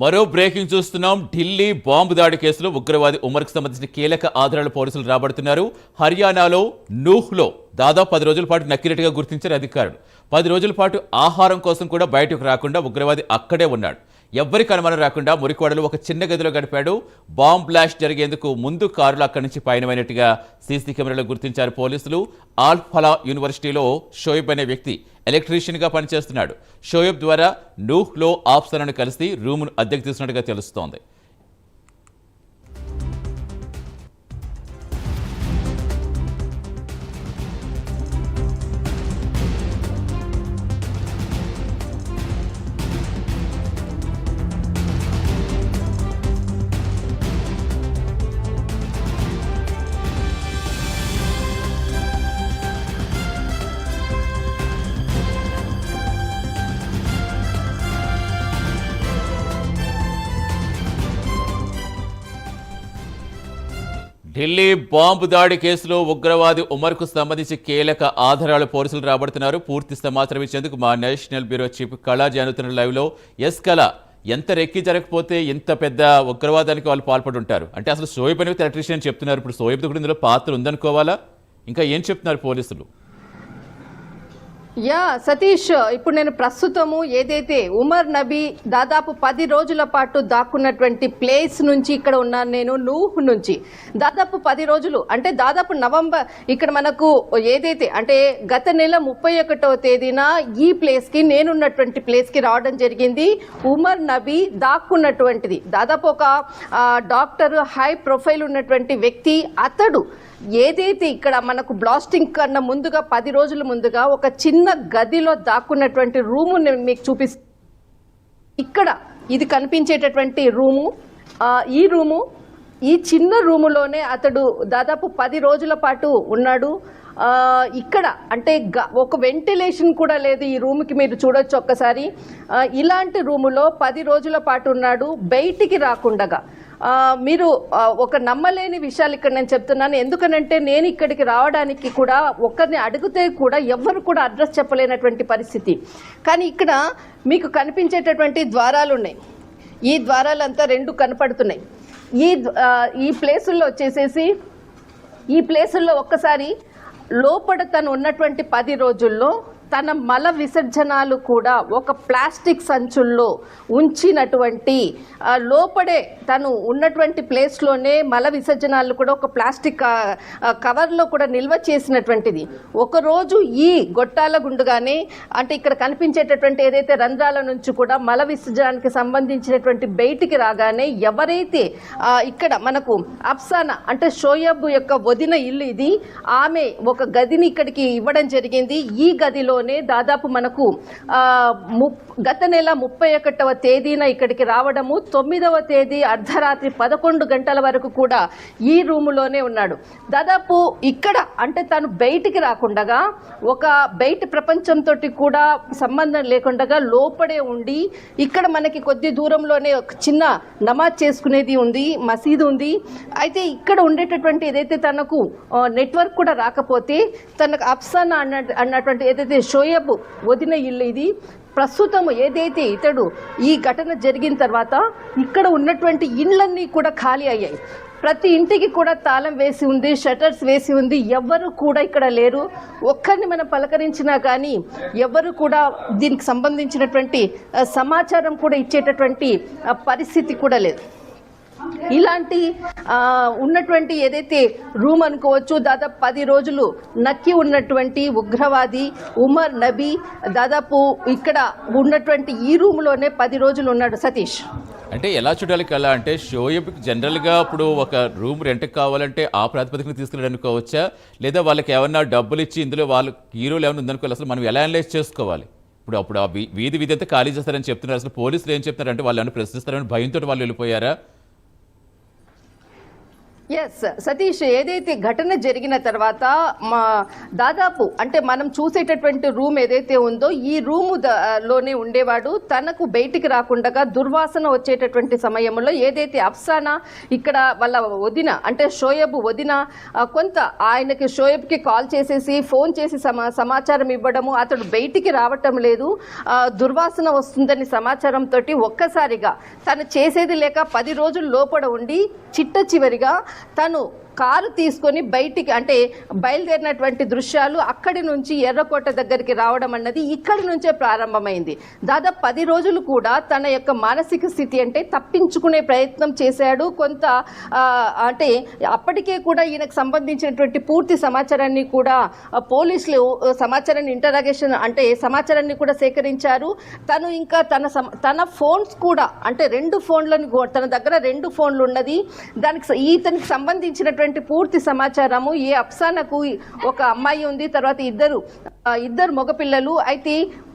మరో బ్రేకింగ్ చూస్తున్నాం. ఢిల్లీ బాంబు దాడి కేసులో ఉగ్రవాది ఉమర్కు సంబంధించిన కీలక ఆధారాలు పోలీసులు రాబడుతున్నారు. హర్యానాలో నూహ్లో దాదాపు పది రోజుల పాటు నక్కినట్టుగా గుర్తించారు అధికారులు. పది రోజుల పాటు ఆహారం కోసం కూడా బయటకు రాకుండా ఉగ్రవాది అక్కడే ఉన్నాడు. ఎవ్వరికి అనుమానం రాకుండా మురికోడలు ఒక చిన్న గదిలో గడిపాడు. బాంబ్ బ్లాస్ట్ జరిగేందుకు ముందు కారులు అక్కడి నుంచి పయనమైనట్టుగా సీసీ కెమెరాలో గుర్తించారు పోలీసులు. ఆల్ఫలా యూనివర్సిటీలో షోయబ్ అనే వ్యక్తి ఎలక్ట్రీషియన్గా పనిచేస్తున్నాడు. షోయబ్ ద్వారా నూహ్లో ఆఫ్సర్ను కలిసి రూమును అద్దెకు తీసుకున్నట్టుగా తెలుస్తోంది. ఢిల్లీ బాంబు దాడి కేసులో ఉగ్రవాది ఉమర్కు సంబంధించి కీలక ఆధారాలు పోలీసులు రాబడుతున్నారు. పూర్తి సమాచారం ఇచ్చేందుకు మా నేషనల్ బ్యూరో చీఫ్ కళా జానుతున్న లైవ్లో ఎస్ కళ ఎంత రెక్కి జరగకపోతే ఇంత పెద్ద ఉగ్రవాదానికి వాళ్ళు పాల్పడి ఉంటారు అంటే అసలు సోయబ్ అనేది ఎలక్ట్రీషియన్ చెప్తున్నారు. ఇప్పుడు సోయబ్ కూడా ఇందులో పాత్ర ఉందనుకోవాలా? ఇంకా ఏం చెప్తున్నారు పోలీసులు? యా సతీష్ ఇప్పుడు నేను ప్రస్తుతము ఏదైతే ఉమర్ నబీ దాదాపు పది రోజుల పాటు దాక్కున్నటువంటి ప్లేస్ నుంచి ఇక్కడ ఉన్నాను నేను నూహ్ నుంచి. దాదాపు పది రోజులు అంటే దాదాపు నవంబర్ ఇక్కడ మనకు ఏదైతే అంటే గత నెల ముప్పై ఒకటవ తేదీన ఈ ప్లేస్కి నేనున్నటువంటి ప్లేస్కి రావడం జరిగింది. ఉమర్ నబీ దాక్కున్నటువంటిది. దాదాపు ఒక డాక్టర్ హై ప్రొఫైల్ ఉన్నటువంటి వ్యక్తి అతడు ఏదైతే ఇక్కడ మనకు బ్లాస్టింగ్ కన్నా ముందుగా పది రోజుల ముందుగా ఒక చిన్న గదిలో దాక్కున్నటువంటి రూము మీకు చూపిస్ ఇక్కడ ఇది కనిపించేటటువంటి రూము. ఈ రూము ఈ చిన్న రూములోనే అతడు దాదాపు పది రోజుల పాటు ఉన్నాడు. ఇక్కడ అంటే గ- ఒక వెంటిలేషన్ కూడా లేదు ఈ రూమ్కి మీరు చూడొచ్చు ఒక్కసారి. ఇలాంటి రూములో పది రోజుల పాటు ఉన్నాడు. బయటికి రాకుండగా మీరు ఒక నమ్మలేని విషయాలు ఇక్కడ నేను చెప్తున్నాను. ఎందుకనంటే నేను ఇక్కడికి రావడానికి కూడా ఒకరిని అడిగితే కూడా ఎవ్వరు కూడా అడ్రస్ చెప్పలేనటువంటి పరిస్థితి. కానీ ఇక్కడ మీకు కనిపించేటటువంటి ద్వారాలు ఉన్నాయి. ఈ ద్వారాలంతా రెండు కనపడుతున్నాయి. ఈ ఈ ప్లేసుల్లో వచ్చేసేసి ఈ ప్లేసుల్లో ఒక్కసారి లోపల తను ఉన్నటువంటి పది రోజుల్లో తన మల విసర్జనాలు కూడా ఒక ప్లాస్టిక్ సంచుల్లో ఉంచినటువంటి లోపడే తను ఉన్నటువంటి ప్లేస్లోనే మల విసర్జనాలు కూడా ఒక ప్లాస్టిక్ కవర్లో కూడా నిల్వ చేసినటువంటిది. ఒకరోజు ఈ గొట్టాల గుండుగానే అంటే ఇక్కడ కనిపించేటటువంటి ఏదైతే రంధ్రాల నుంచి కూడా మల విసర్జనానికి సంబంధించినటువంటి బయటికి రాగానే ఎవరైతే ఇక్కడ మనకు అఫ్సానా అంటే షోయబ్ యొక్క వదిన ఇల్లు ఇది ఆమె ఒక గదిని ఇక్కడికి ఇవ్వడం జరిగింది. ఈ గదిలో గదిలోనే దాదాపు మనకు ము- గత నెల ముప్పై ఒకటవ తేదీన ఇక్కడికి రావడము తొమ్మిదవ తేదీ అర్ధరాత్రి పదకొండు గంటల వరకు కూడా ఈ రూములోనే ఉన్నాడు. దాదాపు ఇక్కడ అంటే తను బయటికి రాకుండగా ఒక బయట ప్రపంచంతో కూడా సంబంధం లేకుండా లోపడే ఉండి ఇక్కడ మనకి కొద్ది దూరంలోనే ఒక చిన్న నమాజ్ చేసుకునేది ఉంది మసీదు ఉంది. అయితే ఇక్కడ ఉండేటటువంటి ఏదైతే తనకు నెట్వర్క్ కూడా రాకపోతే తనకు అప్సన్ అన్న అన్నటువంటి ఏదైతే షోయబ్ వదిన ఇల్లు ఇది ప్రస్తుతం ఏదైతే ఇతడు ఈ ఘటన జరిగిన తర్వాత ఇక్కడ ఉన్నటువంటి ఇండ్లన్నీ కూడా ఖాళీ అయ్యాయి. ప్రతి ఇంటికి కూడా తాళం వేసి ఉంది షటర్స్ వేసి ఉంది. ఎవ్వరు కూడా ఇక్కడ లేరు. ఒక్కరిని మనం పలకరించినా కానీ ఎవరు కూడా దీనికి సంబంధించినటువంటి సమాచారం కూడా ఇచ్చేటటువంటి పరిస్థితి కూడా లేదు. ఇలాంటి ఉన్నటువంటి ఏదైతే రూమ్ అనుకోవచ్చు దాదాపు పది రోజులు నక్కి ఉన్నటువంటి ఉగ్రవాది ఉమర్ నబీ దాదాపు ఇక్కడ ఉన్నటువంటి ఈ రూమ్లోనే పది రోజులు ఉన్నాడు సతీష్. అంటే ఎలా చూడాలి కళ అంటే షోయబ్ జనరల్గా ఇప్పుడు ఒక రూమ్ రెంట్కి కావాలంటే ఆ ప్రాతిపదికన తీసుకెళ్ళి అనుకోవచ్చా? లేదా వాళ్ళకి ఏమన్నా డబ్బులు ఇచ్చి ఇందులో వాళ్ళు హీరోలు ఏమైనా ఉందనుకోవాలి అసలు మనం ఎలా అనలైజ్ చేసుకోవాలి? ఇప్పుడు అప్పుడు ఆ వీధి వీధి అంతా ఖాళీ చేస్తారని చెప్తున్నారు. అసలు పోలీసులు ఏం చెప్తారంటే వాళ్ళు ఏమైనా ప్రశ్నిస్తారని భయంతో వాళ్ళు వెళ్ళిపోయారా? ఎస్ సతీష్ ఏదైతే ఘటన జరిగిన తర్వాత మా దాదాపు అంటే మనం చూసేటటువంటి రూమ్ ఏదైతే ఉందో ఈ రూము లోనే ఉండేవాడు. తనకు బయటికి రాకుండా దుర్వాసన వచ్చేటటువంటి సమయంలో ఏదైతే అఫ్సానా ఇక్కడ వాళ్ళ వదిన అంటే షోయబ్ వదిన కొంత ఆయనకి షోయబ్కి కాల్ చేసేసి ఫోన్ చేసి సమా సమాచారం ఇవ్వడము అతడు బయటికి రావటం లేదు. దుర్వాసన వస్తుందని సమాచారంతో ఒక్కసారిగా తను చేసేది లేక పది రోజులు లోపల ఉండి చిట్ట చివరిగా తను కారు తీసుకొని బయటికి అంటే బయలుదేరినటువంటి దృశ్యాలు అక్కడి నుంచి ఎర్రకోట దగ్గరికి రావడం అన్నది ఇక్కడి నుంచే ప్రారంభమైంది. దాదాపు పది రోజులు కూడా తన యొక్క మానసిక స్థితి అంటే తప్పించుకునే ప్రయత్నం చేశాడు. కొంత అంటే అప్పటికే కూడా ఈయనకు సంబంధించినటువంటి పూర్తి సమాచారాన్ని కూడా పోలీసులు సమాచారాన్ని ఇంటరాగేషన్ అంటే సమాచారాన్ని కూడా సేకరించారు. తను ఇంకా తన తన ఫోన్స్ కూడా అంటే రెండు ఫోన్లను తన దగ్గర రెండు ఫోన్లు ఉన్నది. దానికి ఈతనికి సంబంధించినటువంటి పూర్తి సమాచారము. ఈ అప్సానకు ఒక అమ్మాయి ఉంది తర్వాత ఇద్దరు ఇద్దరు మగపిల్లలు. అయితే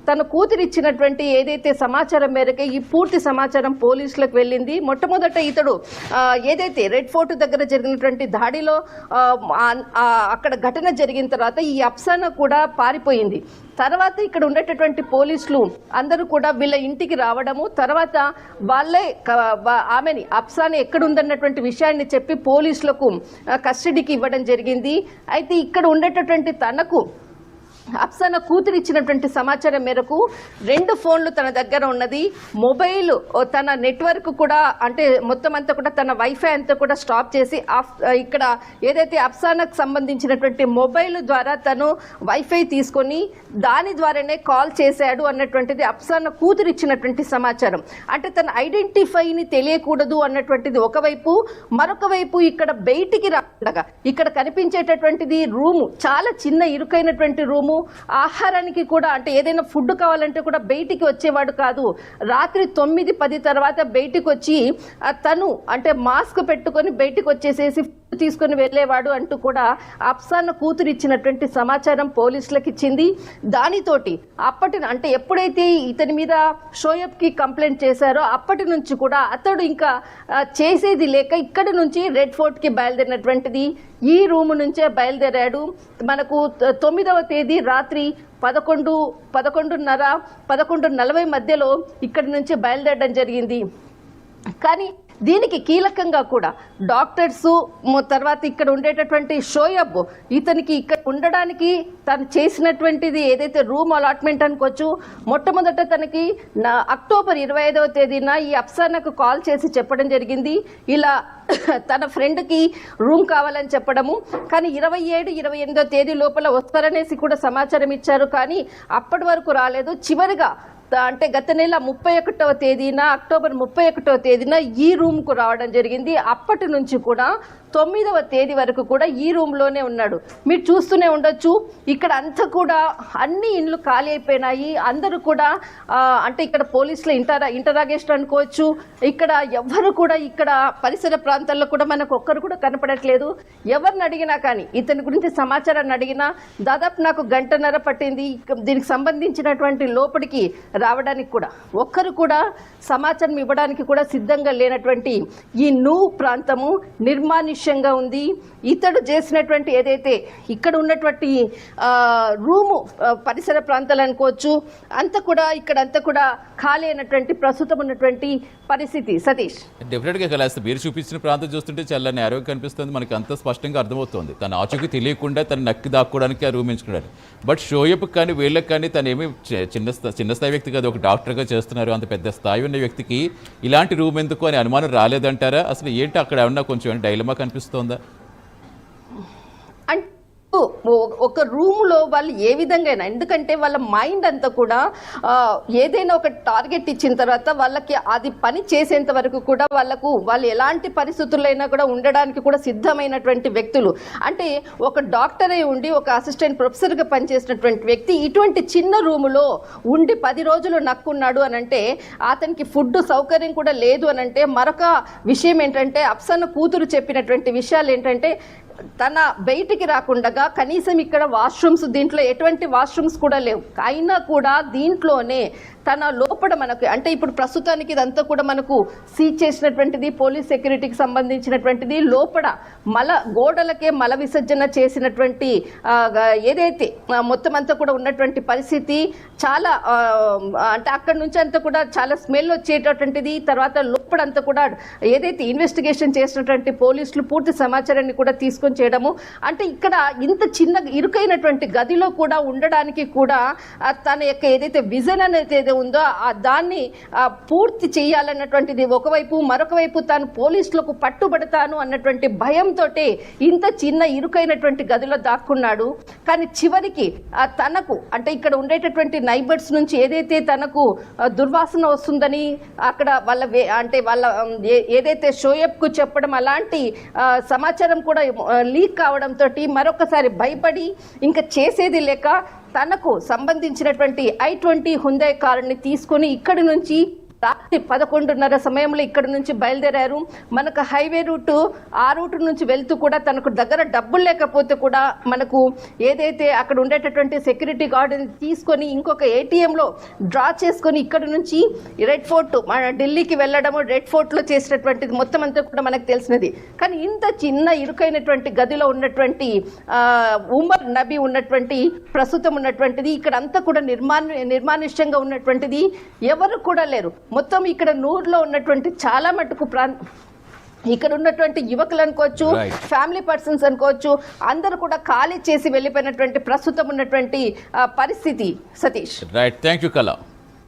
తన కూతురిచ్చినటువంటి ఏదైతే సమాచారం మేరకు ఈ పూర్తి సమాచారం పోలీసులకు వెళ్ళింది. మొట్టమొదట ఇతడు ఏదైతే రెడ్ ఫోర్ట్ దగ్గర జరిగినటువంటి దాడిలో అక్కడ ఘటన జరిగిన తర్వాత ఈ అప్సాన కూడా పారిపోయింది. తర్వాత ఇక్కడ ఉండేటటువంటి పోలీసులు అందరూ కూడా వీళ్ళ ఇంటికి రావడము తర్వాత వాళ్ళే ఆమెని అప్సాని ఎక్కడుందన్నటువంటి విషయాన్ని చెప్పి పోలీసులకు కస్టడీకి ఇవ్వడం జరిగింది. అయితే ఇక్కడ ఉండేటటువంటి తనకు అప్సన కూతురు ఇచ్చినటువంటి సమాచారం మేరకు రెండు ఫోన్లు తన దగ్గర ఉన్నది. మొబైల్ తన నెట్వర్క్ కూడా అంటే మొత్తం అంతా కూడా తన వైఫై అంతా కూడా స్టాప్ చేసి ఇక్కడ ఏదైతే అప్సానాకు సంబంధించినటువంటి మొబైల్ ద్వారా తను వైఫై తీసుకొని దాని ద్వారానే కాల్ చేశాడు అన్నటువంటిది అప్సాన కూతురు ఇచ్చినటువంటి సమాచారం. అంటే తన ఐడెంటిఫైని తెలియకూడదు అన్నటువంటిది ఒకవైపు. మరొక వైపు ఇక్కడ బయటికి రాకుండా ఇక్కడ కనిపించేటటువంటిది రూము చాలా చిన్న ఇరుకైనటువంటి రూము. ఆహారానికి కూడా అంటే ఏదైనా ఫుడ్ కావాలంటే కూడా బయటికి వచ్చేవాడు కాదు. రాత్రి తొమ్మిది పది తర్వాత బయటికి వచ్చి తను అంటే మాస్క్ పెట్టుకొని బయటికి వచ్చేసేసి తీసుకొని వెళ్ళేవాడు అంటూ కూడా అప్సాన్న కూతురు ఇచ్చినటువంటి సమాచారం పోలీసులకు ఇచ్చింది. దానితోటి అప్పటి అంటే ఎప్పుడైతే ఇతని మీద షోయబ్కి కంప్లైంట్ చేశారో అప్పటి నుంచి కూడా అతడు ఇంకా చేసేది లేక ఇక్కడి నుంచి రెడ్ ఫోర్ట్కి బయలుదేరినటువంటిది. ఈ రూమ్ నుంచే బయలుదేరాడు. మనకు తొమ్మిదవ తేదీ రాత్రి పదకొండు పదకొండున్నర పదకొండు నలభై మధ్యలో ఇక్కడి నుంచి బయలుదేరడం జరిగింది. కానీ దీనికి కీలకంగా కూడా డాక్టర్స్ తర్వాత ఇక్కడ ఉండేటటువంటి షోయబ్ ఇతనికి ఇక్కడ ఉండడానికి తను చేసినటువంటిది ఏదైతే రూమ్ అలాట్మెంట్ అనుకోవచ్చు మొట్టమొదట తనకి నా అక్టోబర్ ఇరవై ఐదవ తేదీన ఈ అప్సానకు కాల్ చేసి చెప్పడం జరిగింది. ఇలా తన ఫ్రెండ్కి రూమ్ కావాలని చెప్పడము. కానీ ఇరవై ఏడు ఇరవై ఎనిమిదో తేదీ లోపల వస్తారనేసి కూడా సమాచారం ఇచ్చారు. కానీ అప్పటి వరకు రాలేదు. చివరిగా అంటే గత నెల ముప్పై ఒకటవ తేదీన అక్టోబర్ ముప్పై ఒకటవ తేదీన ఈ రూమ్కు రావడం జరిగింది. అప్పటి నుంచి కూడా తొమ్మిదవ తేదీ వరకు కూడా ఈ రూమ్లోనే ఉన్నాడు. మీరు చూస్తూనే ఉండొచ్చు. ఇక్కడ అంతా కూడా అన్ని ఇండ్లు ఖాళీ అయిపోయినాయి. అందరూ కూడా అంటే ఇక్కడ పోలీసులు ఇంటరా ఇంటరాగేషన్ అనుకోవచ్చు. ఇక్కడ ఎవ్వరు కూడా ఇక్కడ పరిసర ప్రాంతాల్లో కూడా మనకు ఒక్కరు కూడా కనపడట్లేదు. ఎవరిని అడిగినా కానీ ఇతని గురించి సమాచారాన్ని అడిగినా దాదాపు నాకు గంటన్నర పట్టింది. దీనికి సంబంధించినటువంటి లోపలికి రావడానికి కూడా. ఒక్కరు కూడా సమాచారం ఇవ్వడానికి కూడా సిద్ధంగా లేనటువంటి ఈ నూ ప్రాంతము నిర్మానుష్యంగా ఉంది. ఇతడు చేసినటువంటి ఏదైతే ఇక్కడ ఉన్నటువంటి రూము పరిసర ప్రాంతాలు అనుకోవచ్చు అంతా కూడా ఇక్కడ అంతా కూడా ఖాళీ అయినటువంటి ప్రస్తుతం ఉన్నటువంటి పరిస్థితి. సతీష్. డెఫినెట్గా కలాస్తే మీరు చూపించిన ప్రాంతం చూస్తుంటే చాలా నేరోగా కనిపిస్తుంది. మనకి అంత స్పష్టంగా అర్థమవుతుంది. తన ఆచూకీ తెలియకుండా తను నక్కి దాక్కోవడానికి ఆ రూమ్ ఎంచుకున్నాడు. బట్ షోయప్ కానీ వీళ్ళకి కానీ తను ఏమి చిన్న చిన్న స్థాయి వ్యక్తి కాదు. ఒక డాక్టర్గా చేస్తున్నారు. అంత పెద్ద స్థాయి ఉన్న వ్యక్తికి ఇలాంటి రూమ్ ఎందుకు అని అనుమానం రాలేదంటారా? అసలు ఏంటి అక్కడ ఏమన్నా కొంచెం డైలమా కనిపిస్తోందా అంటే ఓ- ఒక రూమ్లో వాళ్ళు ఏ విధంగా ఎందుకంటే వాళ్ళ మైండ్ అంతా కూడా ఏదైనా ఒక టార్గెట్ ఇచ్చిన తర్వాత వాళ్ళకి అది పని చేసేంత వరకు కూడా వాళ్ళకు వాళ్ళు ఎలాంటి పరిస్థితుల్లో కూడా ఉండడానికి కూడా సిద్ధమైనటువంటి వ్యక్తులు. అంటే ఒక డాక్టర్ అయి ఉండి ఒక అసిస్టెంట్ ప్రొఫెసర్గా పనిచేసినటువంటి వ్యక్తి ఇటువంటి చిన్న రూములో ఉండి పది రోజులు నక్కున్నాడు అని అంటే అతనికి ఫుడ్ సౌకర్యం కూడా లేదు అని అంటే మరొక విషయం ఏంటంటే అప్సన్న కూతురు చెప్పినటువంటి విషయాలు ఏంటంటే తన బయటికి రాకుండా కనీసం ఇక్కడ వాష్రూమ్స్ దీంట్లో ఎటువంటి వాష్రూమ్స్ కూడా లేవు. అయినా కూడా దీంట్లోనే తన లోపల మనకు అంటే ఇప్పుడు ప్రస్తుతానికి ఇదంతా కూడా మనకు సీజ్ చేసినటువంటిది పోలీస్ సెక్యూరిటీకి సంబంధించినటువంటిది లోపల మల గోడలకే మల విసర్జన చేసినటువంటి ఏదైతే మొత్తం అంతా కూడా ఉన్నటువంటి పరిస్థితి చాలా అంటే అక్కడి నుంచి అంతా కూడా చాలా స్మెల్ వచ్చేటటువంటిది తర్వాత లోపడంతా కూడా ఏదైతే ఇన్వెస్టిగేషన్ చేసినటువంటి పోలీసులు పూర్తి సమాచారాన్ని కూడా తీసుకొని చేయడము అంటే ఇక్కడ ఇంత చిన్న ఇరుకైనటువంటి గదిలో కూడా ఉండడానికి కూడా తన యొక్క ఏదైతే విజన్ అనేది ఏదో ఉందో ఆ దాన్ని పూర్తి చేయాలన్నటువంటిది ఒకవైపు మరొక వైపు తాను పోలీసులకు పట్టుబడతాను అన్నటువంటి భయంతో ఇంత చిన్న ఇరుకైనటువంటి గదిలో దాక్కున్నాడు. కానీ చివరికి తనకు అంటే ఇక్కడ ఉండేటటువంటి నైబర్స్ నుంచి ఏదైతే తనకు దుర్వాసన వస్తుందని అక్కడ వాళ్ళ వే- అంటే వాళ్ళ ఏదైతే షోయబ్కు చెప్పడం అలాంటి సమాచారం కూడా లీక్ కావడంతో మరొకసారి భయపడి ఇంకా చేసేది లేక తనకు సంబంధించినటువంటి ఐ ట్వంటీ హుందాయ్ కారుని తీసుకొని ఇక్కడి నుంచి రాత్రి పదకొండున్నర సమయంలో ఇక్కడ నుంచి బయలుదేరారు. మనకు హైవే రూటు ఆ రూటు నుంచి వెళ్తూ కూడా తనకు దగ్గర డబ్బులు లేకపోతే కూడా మనకు ఏదైతే అక్కడ ఉండేటటువంటి సెక్యూరిటీ గార్డుని తీసుకొని ఇంకొక ఏటీఎంలో డ్రా చేసుకొని ఇక్కడ నుంచి రెడ్ ఫోర్ట్ మన ఢిల్లీకి వెళ్ళడము రెడ్ ఫోర్ట్లో చేసినటువంటిది మొత్తం అంతా కూడా మనకు తెలిసినది. కానీ ఇంత చిన్న ఇరుకైనటువంటి గదిలో ఉన్నటువంటి ఉమర్ నబీ ఉన్నటువంటి ప్రస్తుతం ఉన్నటువంటిది ఇక్కడ అంతా కూడా నిర్మాణ నిర్మానుష్యంగా ఉన్నటువంటిది ఎవరు కూడా లేరు. మొత్తం ఇక్కడ నూరులో ఉన్నటువంటి చాలా మటుకు ప్రాంత ఇక్కడ ఉన్నటువంటి యువకులు అనుకోవచ్చు. ఫ్యామిలీ పర్సన్స్ అనుకోవచ్చు అందరూ కూడా ఖాళీ చేసి వెళ్ళిపోయినటువంటి ప్రస్తుతం ఉన్నటువంటి పరిస్థితి సతీష్. రైట్ థ్యాంక్ యూ కళ